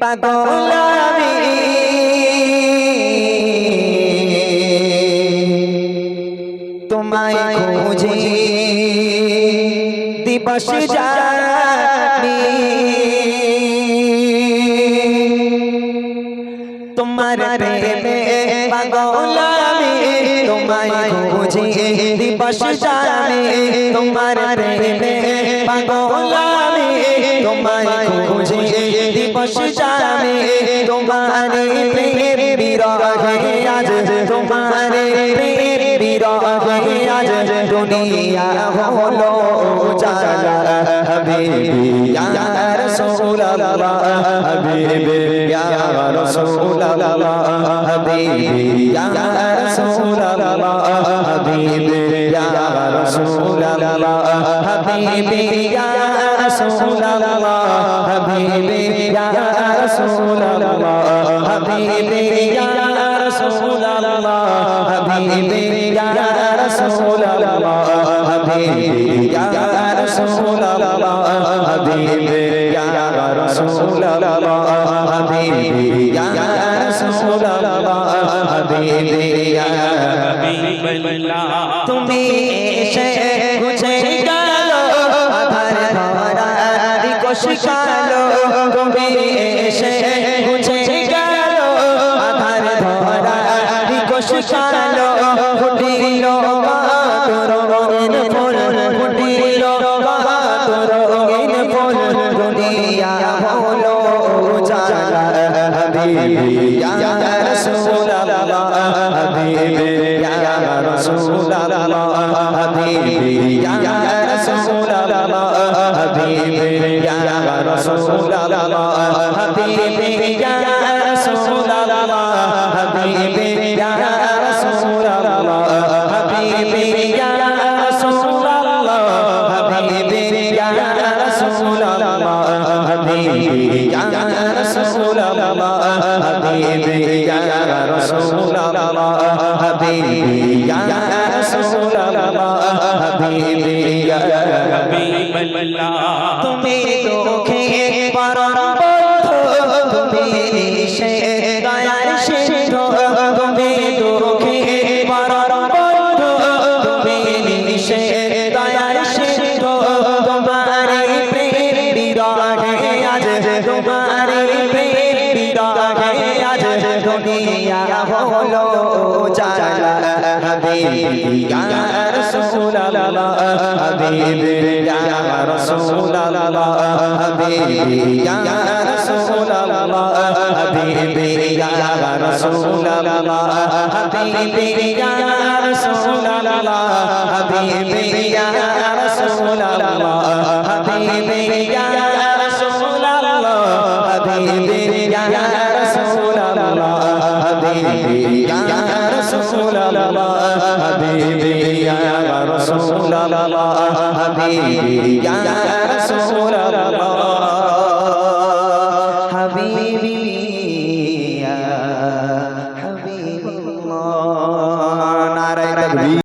পাগল আমি তোমায় খুঁজে দিবস জানি তোমার প্রেমে পাগল আমি তোমায় খুঁজে দিবস জানি তোমার প্রেমে পাগল আমি তোমায় খুঁজে দিবস জানি তোমার প্রেম বিরহে আজ, তোমার প্রেম বিরহে আজ, দুনিয়া হলো জালা হাবিবি ইয়া রাসূলুল্লাহ, হাবিবি ইয়া রাসূলুল্লাহ, হাবিবি ইয়া রাসূলুল্লাহ, হাবিবি ইয়া রাসূলুল্লাহ, হাবিবি ইয়া রাসূলুল্লাহ, হাবিবি হাবিবি ইয়া রাসূলুল্লাহ হাবিবি ইয়া রাসূলুল্লাহ হাবিবি ইয়া রাসূলুল্লাহ হাবিবি ইয়া রাসূলুল্লাহ হাবিবি ইয়া রাসূলুল্লাহ হাবিবি ইয়া তুমি এসে মুঝে গালো, আধার ধরা দিকশ কালো তুমি এসে কালো ফুটিল তোর রঙিন ফুল, ফুটিল তোর রঙিন ফুল, দুনিয়া হলো জালা হাবিবি ইয়া রাসূলুল্লাহ, হাবিবি ইয়া রাসূলুল্লাহ, হাবিবি ইয়া রাসূলুল্লাহ, হাবিবি ইয়া রাসূলুল্লাহ, হাবিবি ইয়া রাসূলুল্লাহ হাবিবি الله حبيبي يا رسول الله حبيبي يا رسول الله حبيبي يا حبيب الله তুমি দুঃখে পরম বন্ধু, তুমি নিশে দয়ার সিন্ধু, তুমি দুঃখে পরম বন্ধু, তুমি নিশে দয়ার সিন্ধু। তোমার প্রেম বিরাট আজ, তোমার দিয়া হলো জালা হাবিবিয়া রাসূলুল্লাহ হাবিবিয়া রাসূলুল্লাহ হাবিবিয়া রাসূলুল্লাহ হাবিবিয়া রাসূলুল্লাহ হাবিবিয়া রাসূলুল্লাহ হাবিবিয়া রাসূলুল্লাহ الله حبيبي يا رسول الله حبيبي يا حبيب الله نعرہ تکبیر